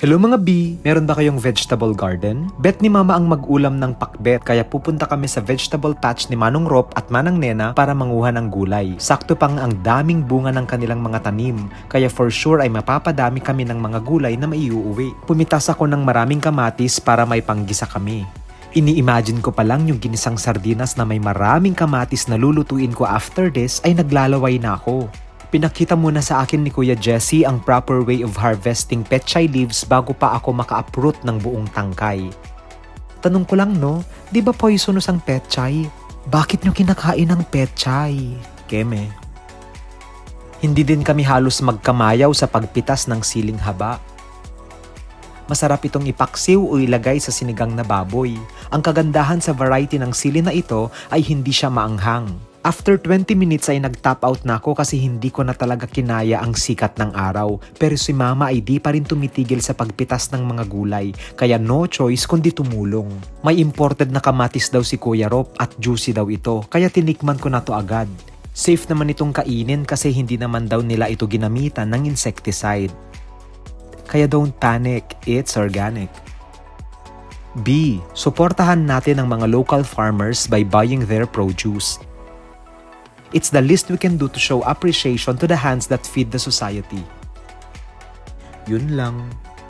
Hello mga B! Meron ba kayong vegetable garden? Bet ni mama ang mag-ulam ng pakbet kaya pupunta kami sa vegetable patch ni Manong Rop at Manang Nena para manguha ng gulay. Sakto pang ang daming bunga ng kanilang mga tanim kaya for sure ay mapapadami kami ng mga gulay na maiuuwi. Pumitas ako ng maraming kamatis para may panggisa kami. Ini-imagine ko pa lang yung ginisang sardinas na may maraming kamatis na lulutuin ko after this ay naglalaway na ako. Pinakita muna sa akin ni Kuya Jesse ang proper way of harvesting petchay leaves bago pa ako maka-uproot ng buong tangkay. Tanong ko lang no, di ba poisonous ang petchay? Bakit nyo kinakain ang petchay? Keme. Hindi din kami halos magkamayaw sa pagpitas ng siling haba. Masarap itong ipaksiw o ilagay sa sinigang na baboy. Ang kagandahan sa variety ng sili na ito ay hindi siya maanghang. After 20 minutes ay nag-tap out na ako kasi hindi ko na talaga kinaya ang sikat ng araw. Pero si mama ay di pa rin tumitigil sa pagpitas ng mga gulay, kaya no choice kundi tumulong. May imported na kamatis daw si Kuya Rob at juicy daw ito, kaya tinikman ko na to agad. Safe naman itong kainin kasi hindi naman daw nila ito ginamitan ng insecticide. Kaya don't panic, it's organic. B. Suportahan natin ang mga local farmers by buying their produce. It's the least we can do to show appreciation to the hands that feed the society. Yun lang.